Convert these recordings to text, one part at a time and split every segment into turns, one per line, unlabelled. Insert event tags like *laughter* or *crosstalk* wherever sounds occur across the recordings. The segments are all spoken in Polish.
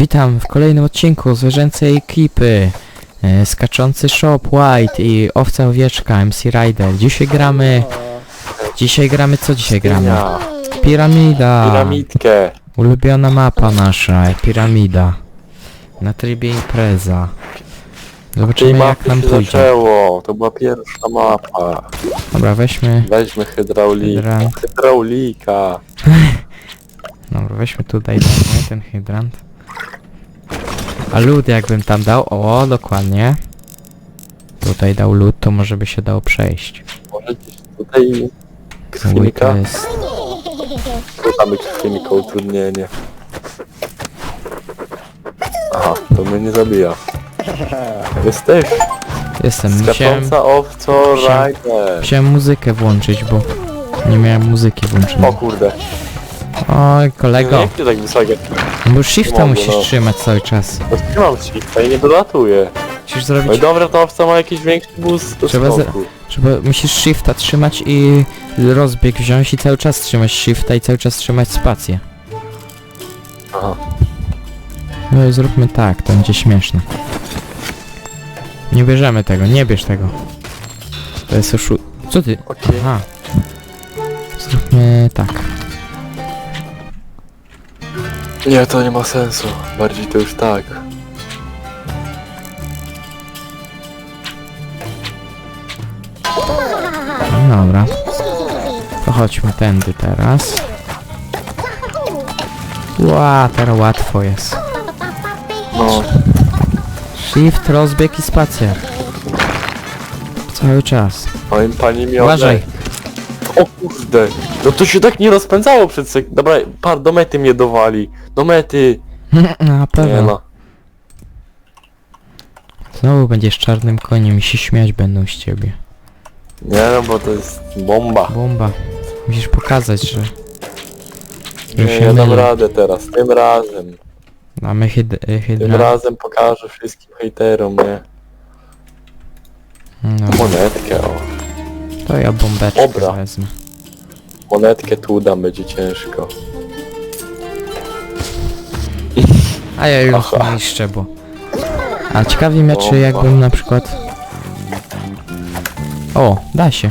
Witam w kolejnym odcinku zwierzęcej ekipy. E, Skaczący Shop White i Owca Owieczka MC Rider. Dzisiaj gramy... Dzisiaj gramy... co dzisiaj gramy? Piramida!
piramidkę.
Ulubiona mapa nasza, piramida. Na trybie impreza. Zobaczymy jak nam pójdzie.
zaczęło. To była pierwsza mapa.
Dobra, weźmy...
Weźmy hydraulika.
Hydrant.
Hydraulika. *laughs*
Dobra, weźmy tutaj ten hydrant. A lód jakbym tam dał, o dokładnie. Tutaj dał lód, to może by się dało przejść.
Może gdzieś tutaj
Mój to jest...
Być krwinka utrudnienie. Aha, to mnie nie zabija. Jesteś
Jestem, musiałem,
skacząca owco
Musiałem- musiałem muzykę włączyć, bo nie miałem muzyki
O
włączonej.
kurde.
Oj, kolego,
Jak ty tak?
Bo shifta
mogę,
musisz
no.
trzymać cały czas.
No trzymam shifta i nie dolatuję.
Musisz
No i
zrobić,
dobra, to owca ma jakiś większy boost do
Trzeba
skoku.
trzeba, musisz shifta trzymać i rozbieg wziąć i cały czas trzymać shifta i cały czas trzymać spację.
Aha.
No i zróbmy tak, to będzie śmieszne. Nie bierzemy tego, nie bierz tego. To jest oszu... Co ty?
Okej.
Aha. Zróbmy tak.
Nie, to nie ma sensu. Bardziej to już tak.
No dobra. To chodźmy tędy teraz. Ła, teraz łatwo jest.
No,
Shift, rozbieg i spacja. Cały czas.
moim pani miał.
Uważaj.
O kurde. No to się tak nie rozpędzało przed sek... Dobra, par, do mety mnie dowali. Do mety. *laughs*
Na
Nie
pewno.
no.
Znowu będziesz czarnym koniem i się śmiać będą z ciebie.
Nie no, bo to jest bomba.
Bomba. Musisz pokazać, że... Że
Nie,
się
ja dam
mylę.
radę teraz. Tym razem.
Mamy hyd y,
Tym
hydra.
razem pokażę wszystkim hejterom, nie?
No,
Monetkę, o.
to ja bombeczkę
Dobra.
wezmę.
Monetkę tu dam, będzie ciężko.
A ja już
Aha.
niszczę, bo... A ciekawi mnie, czy jakbym na przykład... O, da się.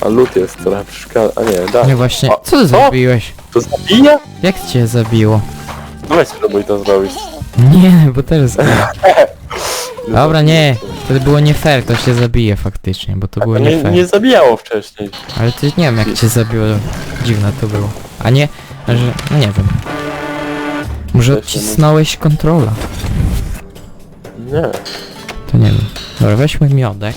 A lód jest trochę przeszkadza. A nie, da.
Nie właśnie...
O,
Co ty zrobiłeś?
To zabija?
Jak cię zabiło?
No weź spróbuj to zrobić.
Nie, bo też zginął. *laughs* Dobra, nie. To było nie fair, to się zabije faktycznie, bo to było nie
nie,
fair.
nie zabijało wcześniej.
Ale ty nie wiem jak cię zabiło. Dziwne to było. A nie, że... No nie wiem. Może
Też nie
odcisnąłeś kontrola.
Nie.
To nie wiem. Dobra, weźmy miodek.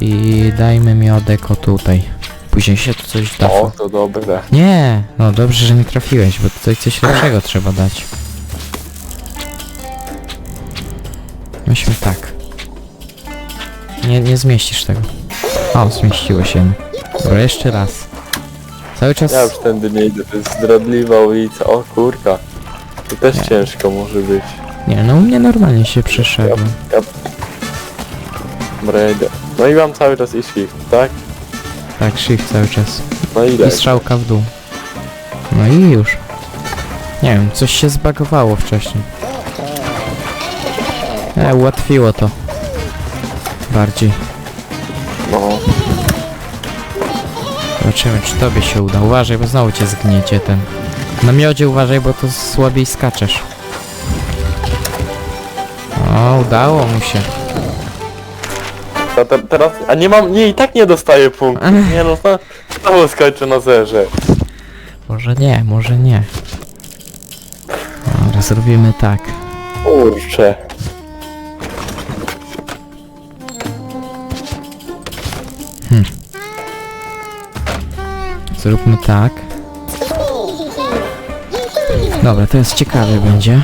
I dajmy miodek o tutaj. Później się tu coś da.
O, to dobre.
Nie! No dobrze, że nie trafiłeś, bo tutaj coś lepszego trzeba dać. Weźmy tak. Nie, nie zmieścisz tego. O, zmieściło się. Dobra, jeszcze raz. Cały czas...
Ja już tędy nie idę, to jest zdradliwa ulica. O kurka. To też
Nie.
ciężko może być.
Nie, no u mnie normalnie się przeszedłem.
Dobra, ja idę. No i mam cały czas i shift, tak?
Tak, shift cały czas.
No i
I strzałka w dół. No i już. Nie wiem, coś się zbagowało wcześniej. E, ułatwiło to. Bardziej.
No.
Zobaczymy, czy tobie się uda. Uważaj, bo znowu cię zgniecie ten. Na miodzie uważaj, bo to słabiej skaczesz. O, udało mu się.
To, te, teraz... A nie mam... Nie, i tak nie dostaję punktów.
Ech. *laughs*
Nie no, znowu- znowu skończę na zerze.
Może nie, może nie. Dobra, zrobimy tak.
Kurczę.
Zróbmy tak. Dobra, to jest ciekawe będzie.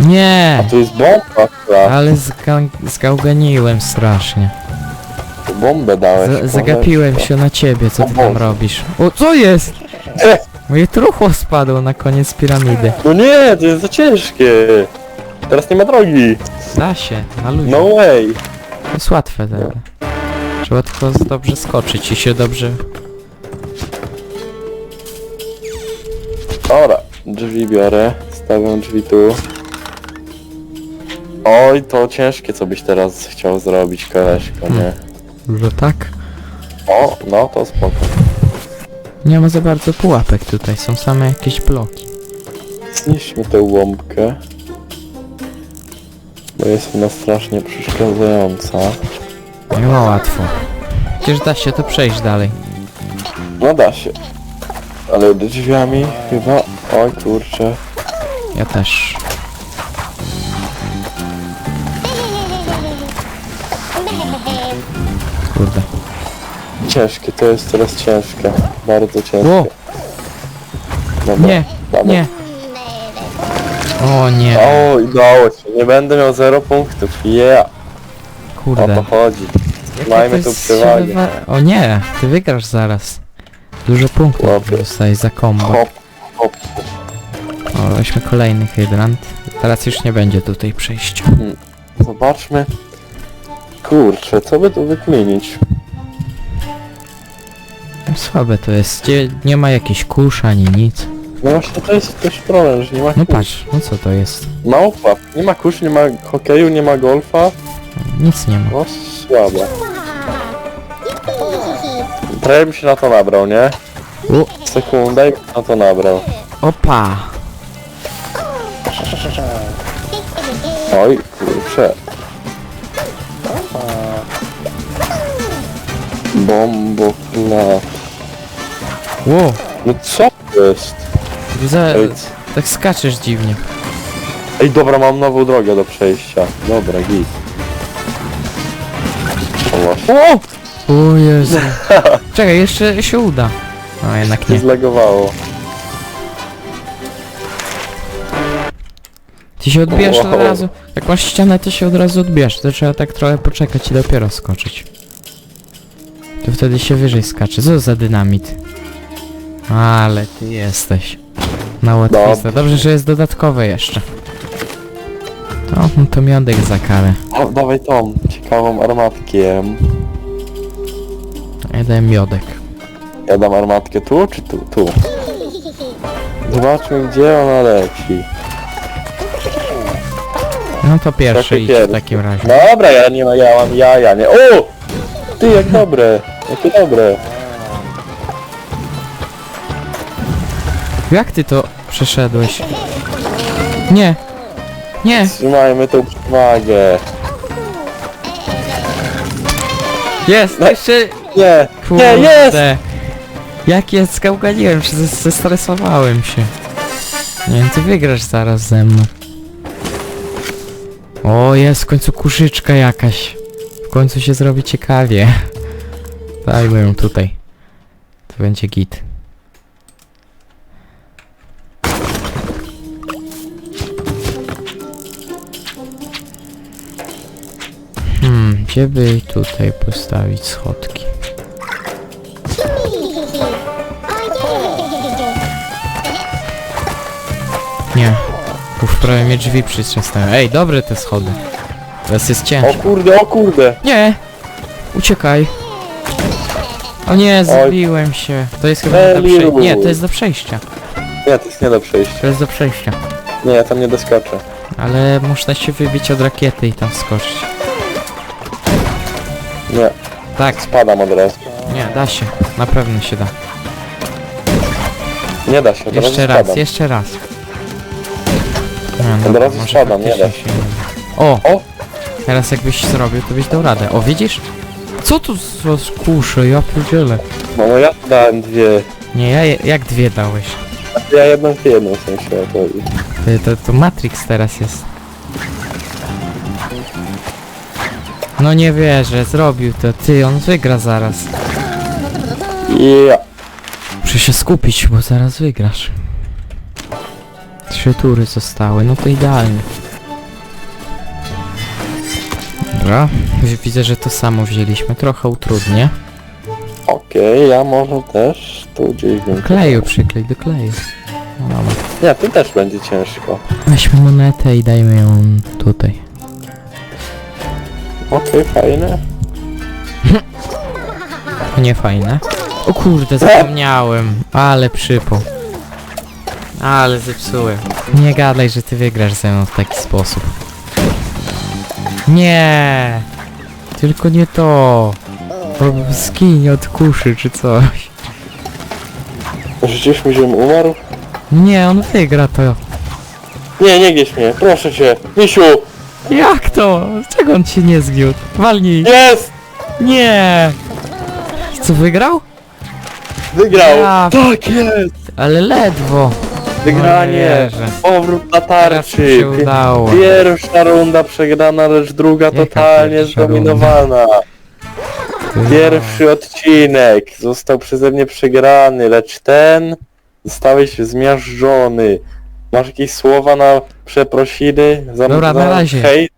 Nie!
To jest bomba?
Ale zga zgałganiłem strasznie.
Bombę dałeś.
Z zagapiłem się na ciebie, co ty tam robisz. O, co jest? *laughs* Moje truchło spadło na koniec piramidy.
No nie, to jest za ciężkie. Teraz nie ma drogi.
Da się, na luzie.
No way.
To jest łatwe teraz. Trzeba tylko dobrze skoczyć i się dobrze...
Dobra, drzwi biorę, stawiam drzwi tu. Oj, to ciężkie, co byś teraz chciał zrobić, koleżko, nie?
Że tak?
O, no to spoko.
Nie ma za bardzo pułapek tutaj, są same jakieś bloki.
Zniszcz mi tę łąbkę. Bo jest ona strasznie przeszkadzająca.
Nie ma łatwo. Przecież da się to przejść dalej.
No da się. Ale drzwiami chyba... Oj kurczę.
Ja też. Kurde.
Ciężkie, to jest teraz ciężkie. Bardzo ciężkie. Dobra,
Nie, nie. O nie,
O, udało się. Nie będę miał 0 punktów. Yeah. O
kurde.
to chodzi.
Jakie
Majmy
to
tu
jest
przewagę.
O nie, ty wygrasz zaraz. Dużo punktów dostajesz za.
Hop, hop.
O, weźmy kolejny hydrant. Teraz już nie będzie tutaj przejścia.
Zobaczmy. Kurczę, co by tu wykminić?
Słabe to jest. Gdzie nie ma jakichś kusz ani nic.
No właśnie to jest też problem, że nie ma
No
kusz.
patrz, no co to jest?
Mało pułap. Nie ma kusz, nie ma hokeju, nie ma golfa.
Nic nie ma.
No słabo. Trochę bym się na to nabrał, nie?
U,
Sekundę i bym na to nabrał.
opa!
Oj, kurczę. Bombo klat.
Ło!
No co to jest?
Za,
Ej, c-
tak skaczesz dziwnie.
Ej, dobra, mam nową drogę do przejścia. Dobra, git. O, właśnie.
O! O Jezu. *laughs* Czekaj, jeszcze się uda. No jednak
Nie zlegowało.
Ty się odbierz od
Wow.
razu. Jak masz ścianę, to się od razu odbierz. To trzeba tak trochę poczekać i dopiero skoczyć. To wtedy się wyżej skacze. Co za dynamit? Ale ty jesteś. Na łatwiznę.
Dobrze.
Że jest dodatkowe jeszcze. O, no to miodek za karę.
O, dawaj tą ciekawą armatkę.
Ja dałem miodek.
Ja dam armatkę tu czy tu? Tu. Zobaczmy gdzie ona leci.
No to pierwszy idź w
pierwszy.
takim razie.
Dobra, ja nie ma, ja mam jaja, nie. O! Ty jak dobre, jakie dobre.
Jak ty to przeszedłeś? Nie! Nie!
Trzymajmy tą przewagę.
Jest!
No.
Jeszcze...
Nie, nie, jest!
Kurde. Jak ja skałganiłem się, zes- zestresowałem się. Nie wiem, ty wygrasz zaraz ze mną. O, jest w końcu kuszyczka jakaś. W końcu się zrobi ciekawie. *laughs* Dajmy ją tutaj. To będzie git. Hmm, gdzie by tutaj postawić schodki? Nie. Uf, prawie mnie drzwi przytrzasnęły. Ej, dobre te schody. Teraz jest
O
ciężko.
kurde, o kurde.
Nie! Uciekaj. O nie, zabiłem się. To jest chyba do
Eliu.
przejścia. Nie, to jest do przejścia.
Nie, to jest nie do przejścia.
To jest do przejścia.
Nie, ja tam nie doskoczę.
Ale można się wybić od rakiety i tam skoczyć.
Nie,
Tak,
spadam od razu.
nie, da się. Na pewno się da.
Nie da się, od
Jeszcze raz,
spadam.
jeszcze raz. Nie,
Od razu
może
spadam, nie
faktycznie. O!
O!
Teraz jakbyś zrobił, to byś dał radę. O, widzisz? Co tu za kusze? Ja pierdzielę.
No, no ja dałem dwie.
Nie, ja je- jak dwie dałeś?
Ja jedną, ty jedną w sensie. To...
Ty, to, to Matrix teraz jest. No nie wierzę, zrobił to. Ty, on wygra zaraz.
Ja.
Muszę się skupić, bo zaraz wygrasz. Trzy tury zostały, no to idealnie. Dobra, widzę, że to samo wzięliśmy, trochę utrudnię.
Okej, ja może też tu gdzieś bym...
Kleju przyklej do kleju. No dobra.
Nie, tu też będzie ciężko.
Weźmy monetę i dajmy ją tutaj.
Okej, fajne. *laughs*
Nie fajne. O kurde, zapomniałem, ale przypał. Ale zepsułem. Nie gadaj, że ty wygrasz ze mną w taki sposób. Nie! Tylko nie to! Bo skinie od kuszy czy coś.
Życzysz mi, żebym umarł?
Nie, on wygra to.
Nie, nie gdzieś mnie, proszę cię. Misiu!
Jak to? Z czego on cię nie zgiódł? Walnij!
Jest!
Nie! Co wygrał?
Wygrał!
Ja-
Tak jest!
Ale ledwo.
Wygranie!
wierzę.
Powrót na
Teraz mi
tarczy!
się udało.
Pierwsza runda przegrana, lecz druga
Jaka
totalnie
pierwsza
zdominowana. Pierwszy odcinek został przeze mnie przegrany, lecz ten zostałeś zmiażdżony. Masz jakieś słowa na przeprosiny? Za,
Dobra, na razie.
Hejt?